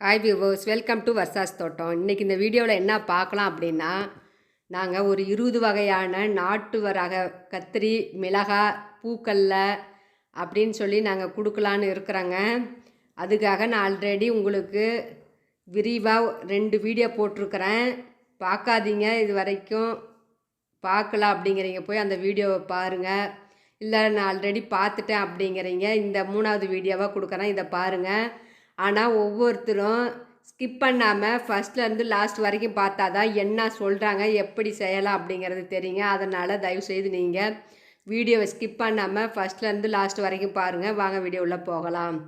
Hi viewers welcome to Varsha's தோட்டம் இன்றைக்கி இந்த வீடியோவில் என்ன பார்க்கலாம் அப்படின்னா நாங்கள் ஒரு இருபது வகையான நாட்டு ரக கத்திரி மிளகாய் பூக்கல்ல அப்படின்னு சொல்லி நாங்கள் கொடுக்கலான்னு இருக்கிறோங்க. அதுக்காக நான் ஆல்ரெடி உங்களுக்கு விரிவாக ரெண்டு வீடியோ போட்டிருக்கிறேன். பார்க்காதீங்க இது வரைக்கும் பார்க்கலாம் அப்படிங்கிறீங்க. போய் அந்த வீடியோவை பாருங்கள் இல்லை நான் ஆல்ரெடி பார்த்துட்டேன் அப்படிங்கிறீங்க. இந்த மூணாவது வீடியோவாக கொடுக்குறேன். இதை பாருங்கள் ஆனால் ஒவ்வொருத்தரும் ஸ்கிப் பண்ணாமல் ஃபஸ்ட்லேருந்து லாஸ்ட் வரைக்கும் பார்த்தா தான் என்ன சொல்கிறாங்க எப்படி செய்யலாம் அப்படிங்கிறது தெரியுங்க. அதனால் தயவுசெய்து நீங்கள் வீடியோவை ஸ்கிப் பண்ணாமல் ஃபஸ்ட்லேருந்து லாஸ்ட் வரைக்கும் பாருங்கள் வாங்க வீடியோவில் போகலாம்.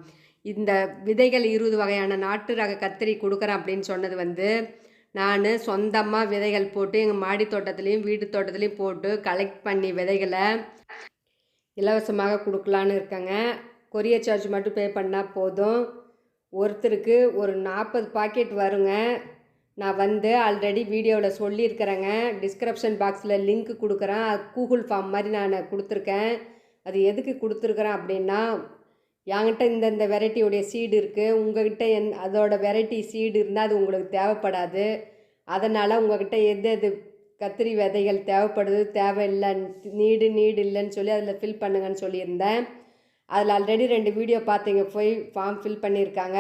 இந்த விதைகள் இருபது வகையான நாட்டு ரக கத்திரி கொடுக்குறேன் அப்படின்னு சொன்னது வந்து நான் சொந்தமாக விதைகள் போட்டு எங்கள் மாடி தோட்டத்துலேயும் வீட்டு தோட்டத்துலேயும் போட்டு கலெக்ட் பண்ணி விதைகளை இலவசமாக கொடுக்கலான்னு இருக்கேங்க. கொரியர் சார்ஜ் மட்டும் பே பண்ணால் போதும். ஒருத்தருக்கு ஒரு நாற்பது பாக்கெட் வருங்க. நான் வந்து ஆல்ரெடி வீடியோவில் சொல்லியிருக்கிறேங்க. டிஸ்கிரிப்ஷன் பாக்ஸில் லிங்க் கொடுக்குறேன். அது கூகுள் ஃபார்ம் மாதிரி நான் கொடுத்துருக்கேன். அது எதுக்கு கொடுத்துருக்குறேன் அப்படின்னா என்கிட்ட இந்தந்த வெரைட்டியோடைய சீடு இருக்குது உங்ககிட்ட என் அதோடய வெரைட்டி சீடு இருந்தால் அது உங்களுக்கு தேவைப்படாது. அதனால் உங்ககிட்ட எது எது கத்திரி விதைகள் தேவைப்படுது தேவையில்லை நீடு நீடு இல்லைன்னு சொல்லி அதில் ஃபில் பண்ணுங்கன்னு சொல்லியிருந்தேன். அதில் ஆல்ரெடி ரெண்டு வீடியோ பார்த்தீங்க போய் ஃபார்ம் ஃபில் பண்ணியிருக்காங்க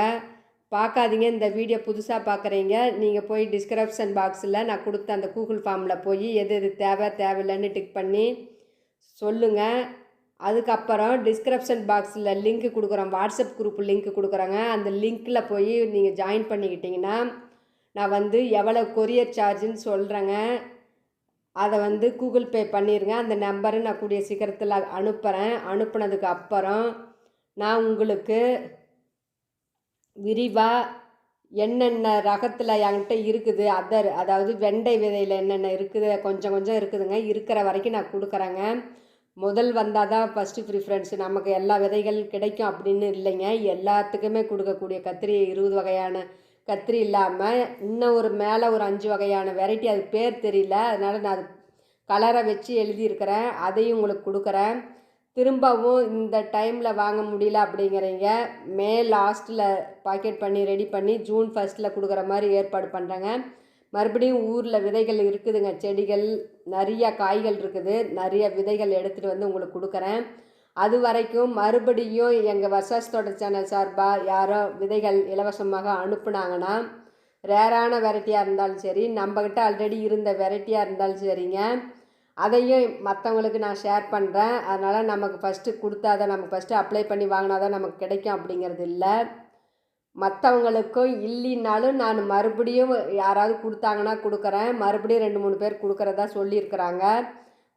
பார்க்காதீங்க இந்த வீடியோ புதுசாக பார்க்குறீங்க நீங்கள் போய் டிஸ்கிரிப்ஷன் பாக்ஸில் நான் கொடுத்த அந்த கூகுள் ஃபார்மில் போய் எது எது தேவை தேவையில்லைன்னு டிக் பண்ணி சொல்லுங்கள் அதுக்கப்புறம் டிஸ்கிரிப்ஷன் பாக்ஸில் லிங்க் கொடுக்குறோம். வாட்ஸ்அப் குரூப் லிங்க் கொடுக்குறாங்க. அந்த லிங்க்கில் போய் நீங்கள் ஜாயின் பண்ணிக்கிட்டிங்கன்னா நான் வந்து எவ்வளோ கொரியர் சார்ஜுன்னு சொல்கிறேங்க அதை வந்து கூகுள் பே பண்ணிடுங்க அந்த நம்பரை நான் கூடிய சீக்கிரத்தில் அனுப்புகிறேன் அனுப்புனதுக்கு அப்புறம் நான் உங்களுக்கு விரிவாக என்னென்ன ரகத்தில் என்கிட்ட இருக்குது அதர் அதாவது வெண்டை விதையில் என்னென்ன இருக்குது கொஞ்சம் கொஞ்சம் இருக்குதுங்க. இருக்கிற வரைக்கும் நான் கொடுக்குறேங்க. முதல் வந்தால் தான் ஃபஸ்ட்டு ப்ரிஃபரன்ஸ் நமக்கு எல்லா விதைகள் கிடைக்கும் அப்படின்னு இல்லைங்க. எல்லாத்துக்குமே கொடுக்கக்கூடிய கத்திரி இருபது வகையான கத்திரி இல்லாமல் இன்னும் ஒரு மேலே ஒரு அஞ்சு வகையான வெரைட்டி அது பேர் தெரியல. அதனால் நான் அது கலரை வச்சு எழுதியிருக்கிறேன். அதையும் உங்களுக்கு கொடுக்குறேன். திரும்பவும் இந்த டைமில் வாங்க முடியல அப்படிங்கிறீங்க மே லாஸ்ட்டில் பாக்கெட் பண்ணி ரெடி பண்ணி ஜூன் ஃபஸ்ட்டில் கொடுக்குற மாதிரி ஏற்பாடு பண்ணுறேங்க மறுபடியும் ஊரில் விதைகள் இருக்குதுங்க செடிகள் நிறைய காய்கள் இருக்குது. நிறைய விதைகள் எடுத்துகிட்டு வந்து உங்களுக்கு கொடுக்குறேன். அது வரைக்கும் மறுபடியும் எங்கள் வர்சாஸ் தோட்ட சேனல் சார்பாக யாரோ விதைகள் இலவசமாக அனுப்புனாங்கன்னா ரேரான வெரைட்டியாக இருந்தாலும் சரி நம்மக்கிட்ட ஆல்ரெடி இருந்த வெரைட்டியாக இருந்தாலும் சரிங்க. அதையும் மற்றவங்களுக்கு நான் ஷேர் பண்ணுறேன் அதனால் நமக்கு ஃபஸ்ட்டு கொடுத்தா தான் நமக்கு ஃபஸ்ட்டு அப்ளை பண்ணி வாங்கினா தான் நமக்கு கிடைக்கும் அப்படிங்கிறது இல்லை. மற்றவங்களுக்கும் இல்லைன்னாலும் நான் மறுபடியும் யாராவது கொடுத்தாங்கன்னா கொடுக்குறேன். மறுபடியும் ரெண்டு மூணு பேர் கொடுக்குறதா சொல்லியிருக்கிறாங்க.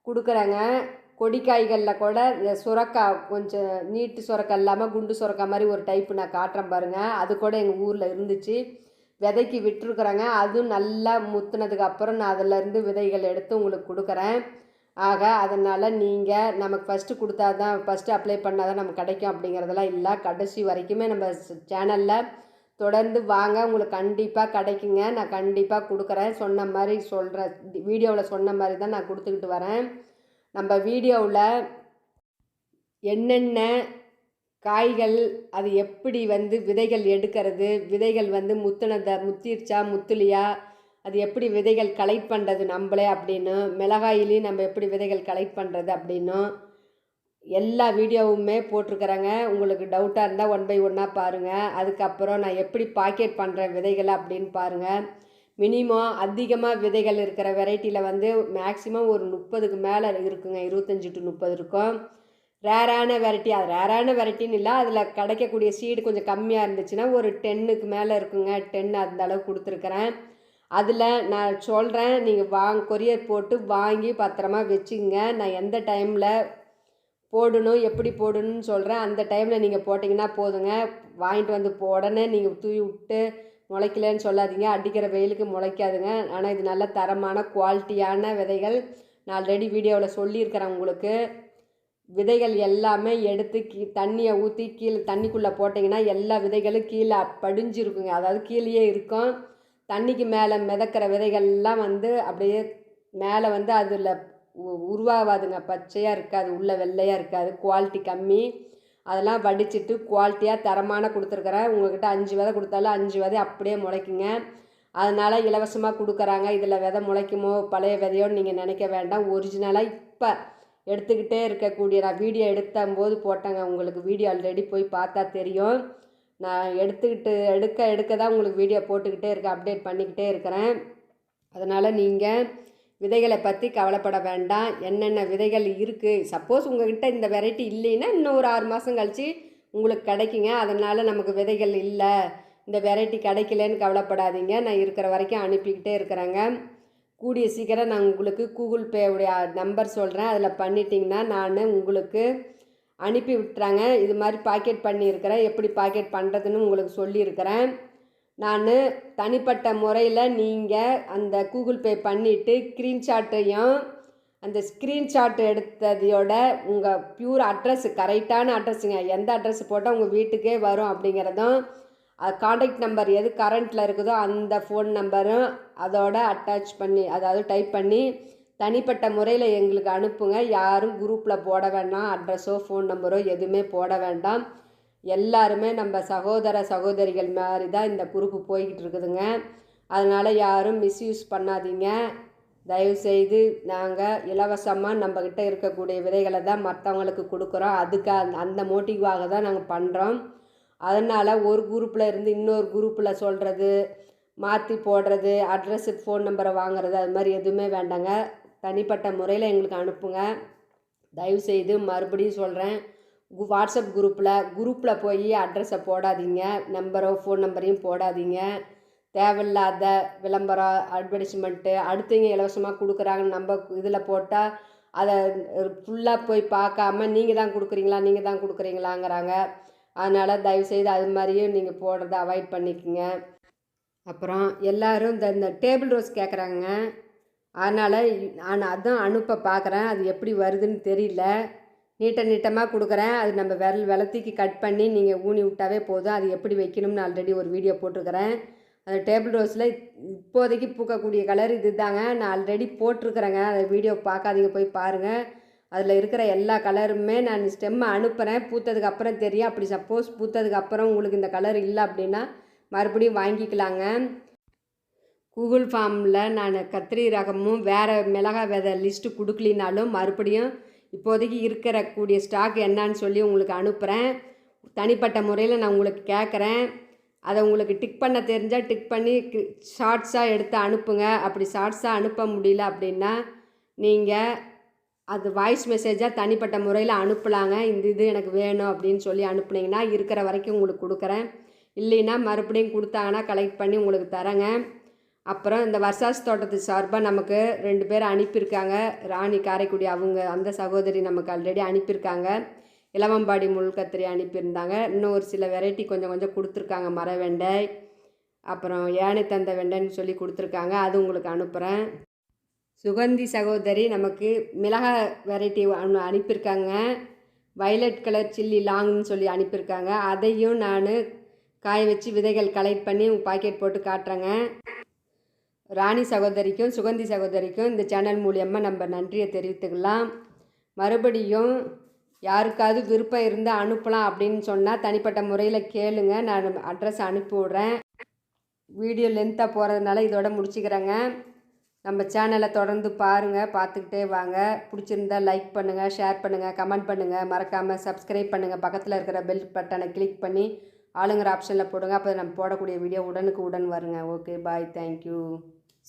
கொடுக்குறேங்க. கொடிக்காய்களில் கூட இந்த சுரக்காய் கொஞ்சம் நீட்டு சுரக்காய் இல்லாமல் குண்டு சுரக்காய் மாதிரி ஒரு டைப்பு நான் காட்டுறேன் பாருங்கள் அது கூட எங்கள் ஊரில் இருந்துச்சு. விதைக்கு விட்டுருக்குறேங்க. அதுவும் நல்லா முத்துனதுக்கு அப்புறம் நான் அதிலேருந்து விதைகள் எடுத்து உங்களுக்கு கொடுக்குறேன். ஆக அதனால் நீங்கள் நமக்கு ஃபஸ்ட்டு கொடுத்தா தான் ஃபஸ்ட்டு அப்ளை பண்ணால் தான் நமக்கு கிடைக்கும் அப்படிங்கிறதெல்லாம் இல்லை. கடைசி வரைக்குமே நம்ம சேனலில் தொடர்ந்து வாங்க. உங்களுக்கு கண்டிப்பாக கிடைக்குங்க. நான் கண்டிப்பாக கொடுக்குறேன். சொன்ன மாதிரி சொல்கிறேன் வீடியோவில் சொன்ன மாதிரி தான் நான் கொடுத்துக்கிட்டு வரேன். நம்ம வீடியோவில் என்னென்ன காய்கள் அது எப்படி வந்து விதைகள் எடுக்கிறது விதைகள் வந்து முத்துனதை முத்திருச்சா முத்துலியா அது எப்படி விதைகள் கலெக்ட் பண்ணுறது நம்மளே அப்படின்னு மிளகாயிலையும் நம்ம எப்படி விதைகள் கலெக்ட் பண்ணுறது அப்படின்னும் எல்லா வீடியோவுமே போட்டிருக்கிறேங்க. உங்களுக்கு டவுட்டாக இருந்தால் ஒன் பை ஒன்னாக பாருங்கள் அதுக்கப்புறம் நான் எப்படி பாக்கெட் பண்ணுறேன் விதைகளை அப்படின்னு பாருங்கள் மினிமம் அதிகமாக விதைகள் இருக்கிற வெரைட்டியில் வந்து மேக்ஸிமம் ஒரு முப்பதுக்கு மேலே இருக்குங்க. இருபத்தஞ்சி டு முப்பது இருக்கும். ரேரான வெரைட்டி அது ரேரான வெரைட்டின்னு இல்லை அதில் கிடைக்கக்கூடிய சீடு கொஞ்சம் கம்மியாக இருந்துச்சுன்னா ஒரு டென்னுக்கு மேலே இருக்குங்க. டென் அந்த அளவுக்கு கொடுத்துருக்குறேன். அதில் நான் சொல்கிறேன் நீங்கள் வாங்க கொரியர் போட்டு வாங்கி பத்திரமா வச்சுங்க நான் எந்த டைமில் போடணும் எப்படி போடணும்னு சொல்கிறேன் அந்த டைமில் நீங்கள் போட்டிங்கன்னா போதுங்க. வாங்கிட்டு வந்து உடனே நீங்கள் தூவி விட்டு முளைக்கலன்னு சொல்லாதீங்க. அடிக்கிற வெயிலுக்கு முளைக்காதுங்க. ஆனால் இது நல்ல தரமான குவாலிட்டியான விதைகள். நான் ஆல்ரெடி வீடியோவில் சொல்லியிருக்கிறேன் உங்களுக்கு. விதைகள் எல்லாமே எடுத்து கீ தண்ணியை ஊற்றி கீழே தண்ணிக்குள்ளே போட்டிங்கன்னா எல்லா விதைகளும் கீழே படிஞ்சிருக்குங்க. அதாவது கீழேயே இருக்கும். தண்ணிக்கு மேலே மிதக்கிற விதைகள்லாம் வந்து அப்படியே மேலே வந்து அதில் உருவாகாதுங்க. பச்சையாக இருக்காது. உள்ளே வெள்ளையாக இருக்காது. குவாலிட்டி கம்மி. அதெல்லாம் வடிச்சிட்டு குவாலிட்டியாக தரமான கொடுத்துருக்குறேன் உங்கள்கிட்ட அஞ்சு விதை கொடுத்தாலும் அஞ்சு விதை அப்படியே முளைக்குங்க. அதனால் இலவசமாக கொடுக்குறாங்க. இதில் விதை முளைக்குமோ பழைய விதையோன்னு நீங்கள் நினைக்க வேண்டாம். ஒரிஜினலாக இப்போ எடுத்துக்கிட்டே இருக்கக்கூடிய நான் வீடியோ எடுத்தம்போது போட்டேங்க. உங்களுக்கு வீடியோ ஆல்ரெடி போய் பார்த்தா தெரியும். நான் எடுத்துக்கிட்டு எடுக்க எடுக்க தான் உங்களுக்கு வீடியோ போட்டுக்கிட்டே இருக்கேன் அப்டேட் பண்ணிக்கிட்டே இருக்கிறேன். அதனால் நீங்கள் விதைகளை பற்றி கவலைப்பட வேண்டாம். என்னென்ன விதைகள் இருக்குது சப்போஸ் உங்கள்கிட்ட இந்த வெரைட்டி இல்லைன்னா இன்னும் ஒரு ஆறு மாதம் கழித்து உங்களுக்கு கிடைக்குங்க. அதனால் நமக்கு விதைகள் இல்லை. இந்த வெரைட்டி கிடைக்கலன்னு கவலைப்படாதீங்க. நான் இருக்கிற வரைக்கும் அனுப்பிக்கிட்டே இருக்கிறேங்க. கூடிய சீக்கிரம் நான் உங்களுக்கு கூகுள் பேவுடைய நம்பர் சொல்கிறேன் அதில் பண்ணிட்டீங்கன்னா நான் உங்களுக்கு அனுப்பி விட்டுறாங்க. இது மாதிரி பாக்கெட் பண்ணியிருக்கிறேன். எப்படி பாக்கெட் பண்ணுறதுன்னு உங்களுக்கு சொல்லியிருக்கிறேன். நான் தனிப்பட்ட முறையில் நீங்கள் அந்த கூகுள் பே பண்ணிவிட்டு ஸ்க்ரீன்ஷாட்டையும் அந்த ஸ்க்ரீன்ஷாட் எடுத்ததையோட உங்கள் ப்யூர் அட்ரஸ் கரெக்டான அட்ரஸுங்க எந்த அட்ரஸ் போட்டால் உங்கள் வீட்டுக்கே வரும் அப்படிங்கிறதும் அது காண்டாக்ட் நம்பர் எது கரண்ட்டில் இருக்குதோ அந்த ஃபோன் நம்பரும் அதோட அட்டாச் பண்ணி அதாவது டைப் பண்ணி தனிப்பட்ட முறையில் எங்களுக்கு அனுப்புங்க. யாரும் குரூப்பில் போட வேண்டாம் அட்ரஸோ ஃபோன் நம்பரோ எதுவுமே போட வேண்டாம். எல்லாருமே நம்ம சகோதர சகோதரிகள் மாதிரி தான் இந்த குரூப்பு போய்கிட்டு இருக்குதுங்க. அதனால் யாரும் மிஸ்யூஸ் பண்ணாதீங்க. தயவுசெய்து நாங்கள் இலவசமாக நம்மக்கிட்ட இருக்கக்கூடிய விதைகளை தான் மற்றவங்களுக்கு கொடுக்குறோம். அதுக்கு அந்த மோட்டிவாக தான் நாங்கள் பண்ணுறோம் அதனால் ஒரு குரூப்பில் இருந்து இன்னொரு குரூப்பில் சொல்கிறது மாற்றி போடுறது அட்ரஸு ஃபோன் நம்பரை வாங்குறது அது மாதிரி எதுவுமே வேண்டாங்க. தனிப்பட்ட முறையில் எங்களுக்கு அனுப்புங்க. தயவுசெய்து மறுபடியும் சொல்கிறேன் வாட்ஸ்அப் குரூப்பில் குரூப்பில் போய் அட்ரஸை போடாதீங்க. நம்பரோ ஃபோன் நம்பரையும் போடாதீங்க. தேவையில்லாத விளம்பரம் அட்வர்டைஸ்மெண்ட்டு அடுத்தவங்க இலவசமாக கொடுக்குறாங்கன்னு நம்ம இதில் போட்டால் அதை ஃபுல்லாக போய் பார்க்காம நீங்கள் தான் கொடுக்குறீங்களா? நீங்கள் தான் கொடுக்குறீங்களாங்கிறாங்க. அதனால் தயவுசெய்து அது மாதிரியும் நீங்கள் போடுறத அவாய்ட் பண்ணிக்கோங்க. அப்புறம் எல்லோரும் இந்த இந்த டேபிள் ரோஸ் கேட்குறாங்க அதனால் நான் அதான் அனுப்ப பார்க்குறேன். அது எப்படி வருதுன்னு தெரியல. நீட்ட நீட்டமாக கொடுக்குறேன். அது நம்ம விரல் விளத்திக்கு கட் பண்ணி நீங்கள் ஊனி விட்டாவே போதும். அது எப்படி வைக்கணும்னு ஆல்ரெடி ஒரு வீடியோ போட்டிருக்கிறேன். அந்த டேபிள் ரோஸில் இப்போதைக்கு பூக்கக்கூடிய கலர் இது தாங்க நான் ஆல்ரெடி போட்டிருக்கிறேங்க. அந்த வீடியோ பார்க்காதீங்க. போய் பாருங்கள் அதில் இருக்கிற எல்லா கலருமே நான் ஸ்டெம்மை அனுப்புகிறேன் பூத்ததுக்கு அப்புறம் தெரியும். அப்படி சப்போஸ் பூத்ததுக்கு அப்புறம் உங்களுக்கு இந்த கலர் இல்லை அப்படின்னா மறுபடியும் வாங்கிக்கலாங்க. கூகுள் ஃபார்மில் நான் கத்திரி ரகமும் வேறு மிளகா விதை லிஸ்ட்டு கொடுக்கலினாலும் மறுபடியும் இப்போதைக்கு இருக்கிற கூடிய ஸ்டாக் என்னன்னு சொல்லி உங்களுக்கு அனுப்புகிறேன் தனிப்பட்ட முறையில் நான் உங்களுக்கு கேட்குறேன் அதை உங்களுக்கு டிக் பண்ண தெரிஞ்சால் டிக் பண்ணி ஷார்ட்ஸாக எடுத்து அனுப்புங்க. அப்படி ஷார்ட்ஸாக அனுப்ப முடியல அப்படின்னா நீங்கள் அது வாய்ஸ் மெசேஜாக தனிப்பட்ட முறையில் அனுப்பலாங்க. இந்த இது எனக்கு வேணும் அப்படின்னு சொல்லி அனுப்புனீங்கன்னா இருக்கிற வரைக்கும் உங்களுக்கு கொடுக்குறேன். இல்லைன்னா மறுபடியும் கொடுத்தாங்கன்னா கலெக்ட் பண்ணி உங்களுக்கு தரேங்க. அப்புறம் இந்த வர்சாஸ் தோட்டத்து சார்பாக நமக்கு ரெண்டு பேர் அனுப்பியிருக்காங்க. ராணி காரைக்குடி அவங்க அந்த சகோதரி நமக்கு ஆல்ரெடி அனுப்பியிருக்காங்க. இளவம்பாடி முள் கத்திரி அனுப்பியிருந்தாங்க. இன்னும் ஒரு சில வெரைட்டி கொஞ்சம் கொஞ்சம் கொடுத்துருக்காங்க. மர வெண்டை அப்புறம் யானை தந்த வெண்டைன்னு சொல்லி கொடுத்துருக்காங்க. அது உங்களுக்கு அனுப்புகிறேன் சுகந்தி சகோதரி நமக்கு மிளகாய் வெரைட்டி அனு அனுப்பியிருக்காங்க. வைலட் கலர் சில்லி லாங்னு சொல்லி அனுப்பியிருக்காங்க. அதையும் நான் காய வச்சு விதைகள் கலெக்ட் பண்ணி பாக்கெட் போட்டு காட்டுறேங்க. ராணி சகோதரிக்கும் சுகந்தி சகோதரிக்கும் இந்த சேனல் மூலியமாக நம்ம நன்றியை தெரிவித்துக்கலாம். மறுபடியும் யாருக்காவது விருப்பம் இருந்தால் அனுப்பலாம் அப்படின்னு சொன்னால் தனிப்பட்ட முறையில் கேளுங்க. நான் அட்ரஸ் அனுப்பி விட்றேன் வீடியோ லென்த்தாக போகிறதுனால இதோட முடிச்சுக்கிறேங்க. நம்ம சேனலை தொடர்ந்து பாருங்கள் பார்த்துக்கிட்டே வாங்க. பிடிச்சிருந்தா லைக் பண்ணுங்கள் ஷேர் பண்ணுங்கள் கமெண்ட் பண்ணுங்கள் மறக்காமல் சப்ஸ்கிரைப் பண்ணுங்கள் பக்கத்தில் இருக்கிற பெல் பட்டனை கிளிக் பண்ணி ஆளுங்கிற ஆப்ஷனில் போடுங்க. அப்போ நம்ம போடக்கூடிய வீடியோ உடனுக்கு உடன் வருங்க. Okay bye thank you